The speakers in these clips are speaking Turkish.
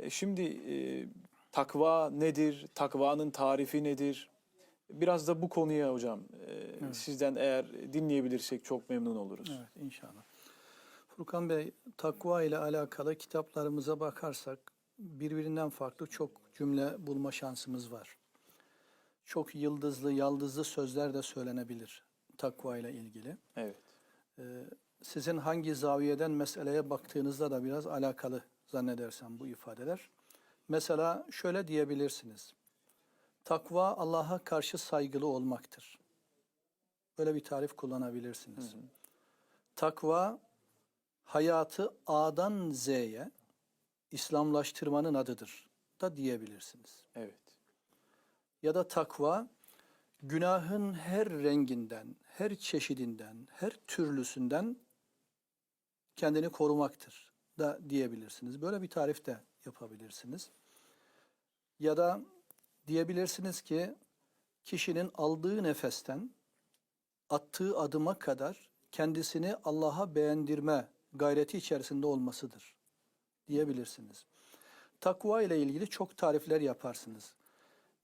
E, Şimdi e, takva nedir? Takvanın tarifi nedir? Biraz da bu konuya hocam e, sizden eğer dinleyebilirsek çok memnun oluruz. Evet inşallah. Furkan Bey takva ile alakalı kitaplarımıza bakarsak birbirinden farklı çok cümle bulma şansımız var. Çok yıldızlı, yaldızlı sözler de söylenebilir takva ile ilgili. Evet. Ee, sizin hangi zaviyeden meseleye baktığınızda da biraz alakalı zannedersem bu ifadeler. Mesela şöyle diyebilirsiniz. Takva Allah'a karşı saygılı olmaktır. Böyle bir tarif kullanabilirsiniz. Takva hayatı A'dan Z'ye İslamlaştırmanın adıdır da diyebilirsiniz. Evet. Ya da takva günahın her renginden, her çeşidinden, her türlüsünden kendini korumaktır da diyebilirsiniz. Böyle bir tarif de yapabilirsiniz. Ya da diyebilirsiniz ki kişinin aldığı nefesten attığı adıma kadar kendisini Allah'a beğendirme gayreti içerisinde olmasıdır diyebilirsiniz. Takva ile ilgili çok tarifler yaparsınız.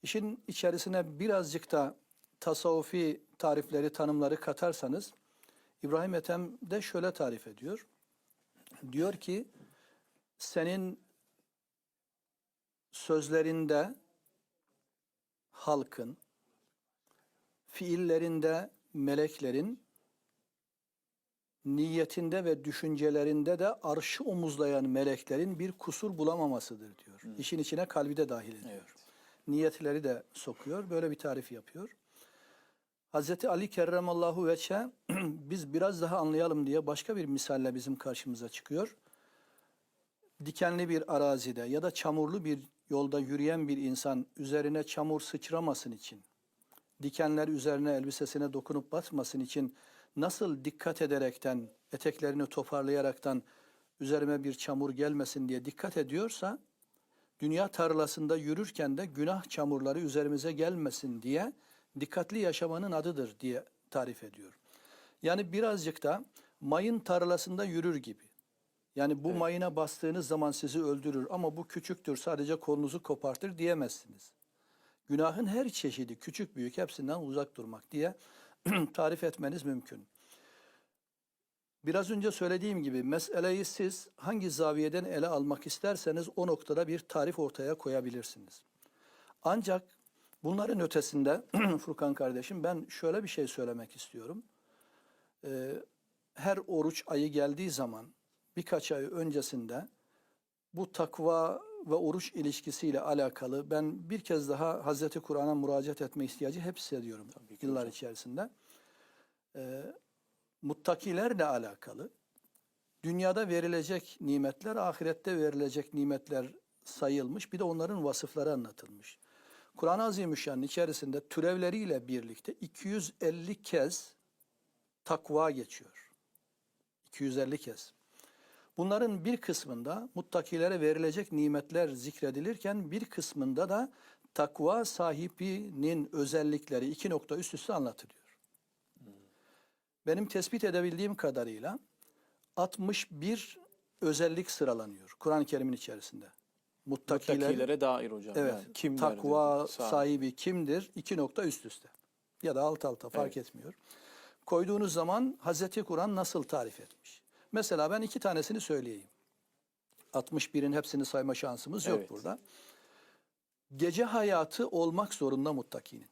İşin içerisine birazcık da tasavvufi tarifleri, tanımları katarsanız İbrahim Ethem de şöyle tarif ediyor. Diyor ki senin sözlerinde halkın, fiillerinde meleklerin, niyetinde ve düşüncelerinde de arşı omuzlayan meleklerin bir kusur bulamamasıdır diyor. İşin içine kalbi de dahil ediyor. Evet. Niyetleri de sokuyor. Böyle bir tarif yapıyor. Hazreti Ali kerremallahu veçhe biz biraz daha anlayalım diye başka bir misalle bizim karşımıza çıkıyor. Dikenli bir arazide ya da çamurlu bir yolda yürüyen bir insan üzerine çamur sıçramasın için, dikenler üzerine elbisesine dokunup batmasın için nasıl dikkat ederekten, eteklerini toparlayaraktan üzerime bir çamur gelmesin diye dikkat ediyorsa, dünya tarlasında yürürken de günah çamurları üzerimize gelmesin diye dikkatli yaşamanın adıdır diye tarif ediyor. Yani birazcık da mayın tarlasında yürür gibi. Yani bu mayına bastığınız zaman sizi öldürür ama bu küçüktür sadece kolunuzu kopartır diyemezsiniz. Günahın her çeşidi küçük büyük hepsinden uzak durmak diye tarif etmeniz mümkün. Biraz önce söylediğim gibi meseleyi siz hangi zaviyeden ele almak isterseniz o noktada bir tarif ortaya koyabilirsiniz. Ancak bunların ötesinde Furkan kardeşim ben şöyle bir şey söylemek istiyorum. Ee, her oruç ayı geldiği zaman birkaç ay öncesinde bu takva ve oruç ilişkisiyle alakalı ben bir kez daha Hazreti Kur'an'a müracaat etme ihtiyacı hep hissediyorum yıllar içerisinde. Ee, muttakilerle alakalı dünyada verilecek nimetler, ahirette verilecek nimetler sayılmış. Bir de onların vasıfları anlatılmış. Kur'an-ı Azimüşşan'ın içerisinde türevleriyle birlikte 250 kez takva geçiyor. 250 kez. Bunların bir kısmında muttakilere verilecek nimetler zikredilirken bir kısmında da takva sahibinin özellikleri iki nokta üst üste anlatılıyor. Benim tespit edebildiğim kadarıyla 61 özellik sıralanıyor Kur'an-ı Kerim'in içerisinde. Muttakiler, Mutlakilere dair hocam. evet, Yani kimlerdir? takva Sahibi. sahibi kimdir? İki nokta üst üste. Ya da alt alta fark Evet. etmiyor. Koyduğunuz zaman Hazreti Kur'an nasıl tarif etmiş? Mesela ben iki tanesini söyleyeyim. 61'in hepsini sayma şansımız yok Evet. burada. Gece hayatı olmak zorunda muttakinin.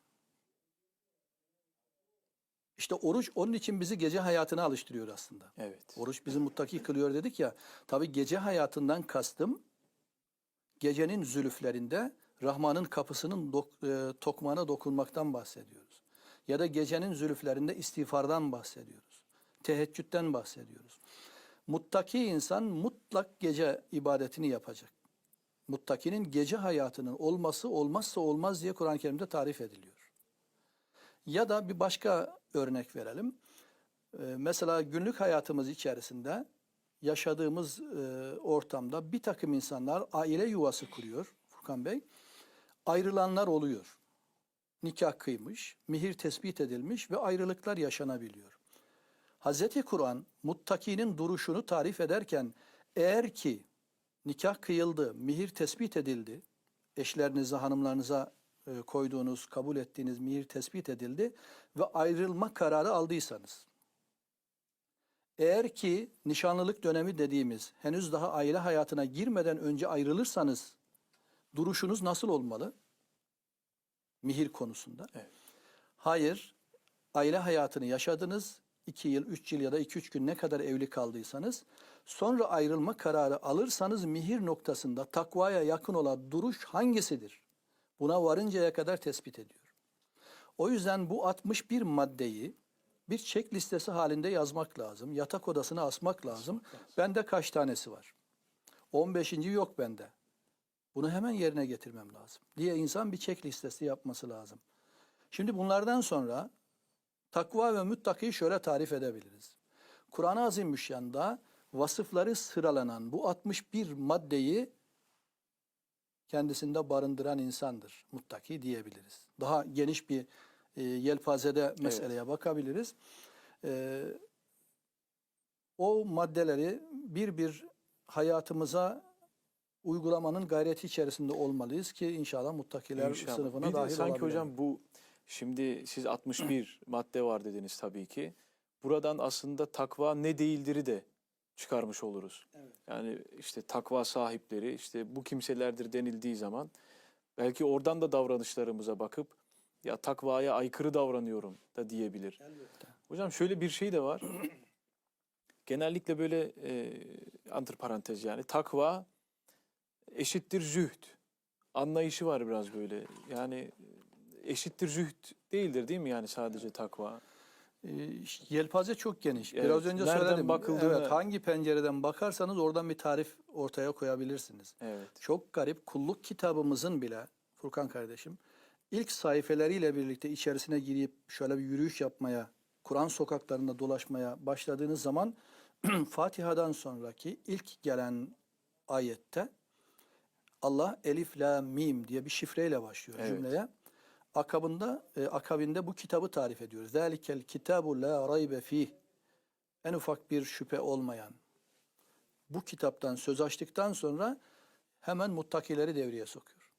İşte oruç onun için bizi gece hayatına alıştırıyor aslında. Evet. Oruç bizi muttaki kılıyor dedik ya. Tabi gece hayatından kastım gecenin zülüflerinde Rahman'ın kapısının dok- e, tokmağına dokunmaktan bahsediyoruz. Ya da gecenin zülüflerinde istiğfardan bahsediyoruz. Teheccüden bahsediyoruz. Muttaki insan mutlak gece ibadetini yapacak. Muttakinin gece hayatının olması olmazsa olmaz diye Kur'an-ı Kerim'de tarif ediliyor. Ya da bir başka örnek verelim. Ee, mesela günlük hayatımız içerisinde yaşadığımız e, ortamda bir takım insanlar aile yuvası kuruyor Furkan Bey. Ayrılanlar oluyor. Nikah kıymış, mihir tespit edilmiş ve ayrılıklar yaşanabiliyor. Hazreti Kur'an muttakinin duruşunu tarif ederken eğer ki nikah kıyıldı, mihir tespit edildi. Eşlerinize, hanımlarınıza e, koyduğunuz, kabul ettiğiniz mihir tespit edildi ve ayrılma kararı aldıysanız. Eğer ki nişanlılık dönemi dediğimiz henüz daha aile hayatına girmeden önce ayrılırsanız duruşunuz nasıl olmalı? Mihir konusunda. Evet. Hayır, aile hayatını yaşadınız. 2 yıl, 3 yıl ya da 2-3 gün ne kadar evli kaldıysanız sonra ayrılma kararı alırsanız mihir noktasında takvaya yakın olan duruş hangisidir? Buna varıncaya kadar tespit ediyor. O yüzden bu 61 maddeyi bir çek listesi halinde yazmak lazım. Yatak odasına asmak lazım. Bende kaç tanesi var? 15. yok bende. Bunu hemen yerine getirmem lazım diye insan bir çek listesi yapması lazım. Şimdi bunlardan sonra takva ve müttakiyi şöyle tarif edebiliriz. Kur'an-ı Azimüşşan'da vasıfları sıralanan bu 61 maddeyi kendisinde barındıran insandır. Muttaki diyebiliriz. Daha geniş bir e, yelpazede meseleye bakabiliriz. E, o maddeleri bir bir hayatımıza uygulamanın gayreti içerisinde olmalıyız ki inşallah muttakiler İnşallah. sınıfına bir dahil sanki olabilelim. hocam bu şimdi siz 61 madde var dediniz tabii ki. Buradan aslında takva ne değildir'i de çıkarmış oluruz. Evet. Yani işte takva sahipleri işte bu kimselerdir denildiği zaman belki oradan da davranışlarımıza bakıp ya takvaya aykırı davranıyorum da diyebilir. Elbette. Hocam şöyle bir şey de var. Genellikle böyle e, antiparantez yani takva eşittir zühd anlayışı var biraz böyle. Yani eşittir zühd değildir değil mi yani sadece takva? Ee, Yelpaze çok geniş. Evet, Biraz önce nereden söyledim. bakıldığına- Evet, hangi pencereden bakarsanız oradan bir tarif ortaya koyabilirsiniz. Evet. Çok garip kulluk kitabımızın bile Furkan kardeşim ilk sayfeleriyle birlikte içerisine girip şöyle bir yürüyüş yapmaya, Kur'an sokaklarında dolaşmaya başladığınız zaman Fatiha'dan sonraki ilk gelen ayette Allah Elif La Mim diye bir şifreyle başlıyor Evet. cümleye. Akabında e, akabinde bu kitabı tarif ediyor. Zalikel kitabu la raybe fih. En ufak bir şüphe olmayan. Bu kitaptan söz açtıktan sonra hemen muttakileri devreye sokuyor.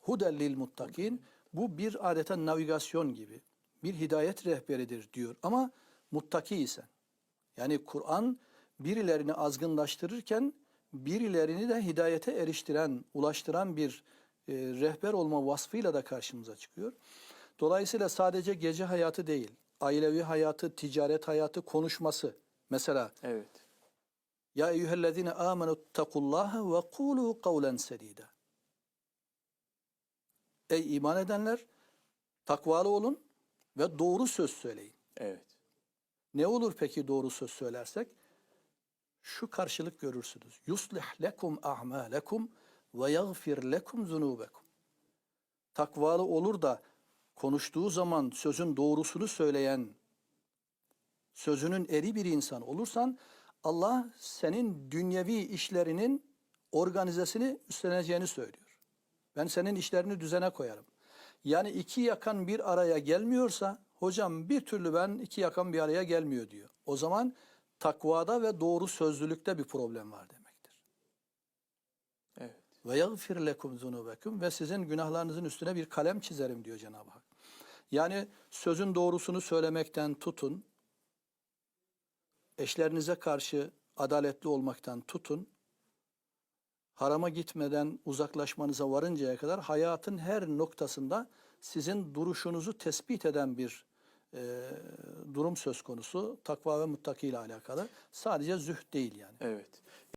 Hudel lil muttakin. Bu bir adeta navigasyon gibi. Bir hidayet rehberidir diyor. Ama muttaki isen. Yani Kur'an birilerini azgınlaştırırken birilerini de hidayete eriştiren, ulaştıran bir e, rehber olma vasfıyla da karşımıza çıkıyor. Dolayısıyla sadece gece hayatı değil, ailevi hayatı, ticaret hayatı, konuşması. Mesela Evet. ya eyyühellezine amenu takullaha ve kulu kavlen sedida. Ey iman edenler takvalı olun ve doğru söz söyleyin. Evet. Ne olur peki doğru söz söylersek? Şu karşılık görürsünüz. Yuslih lekum a'malekum ve yaghfir lekum zunubekum. Takvalı olur da konuştuğu zaman sözün doğrusunu söyleyen, sözünün eri bir insan olursan Allah senin dünyevi işlerinin organizesini üstleneceğini söylüyor. Ben senin işlerini düzene koyarım. Yani iki yakan bir araya gelmiyorsa hocam bir türlü ben iki yakan bir araya gelmiyor diyor. O zaman takvada ve doğru sözlülükte bir problem var demektir. Evet. Ve yagfir lekum zunubekum ve sizin günahlarınızın üstüne bir kalem çizerim diyor Cenab-ı Hak. Yani sözün doğrusunu söylemekten tutun, eşlerinize karşı adaletli olmaktan tutun, harama gitmeden uzaklaşmanıza varıncaya kadar hayatın her noktasında sizin duruşunuzu tespit eden bir e, durum söz konusu. Takva ve muttaki ile alakalı. Sadece zühd değil yani. Evet.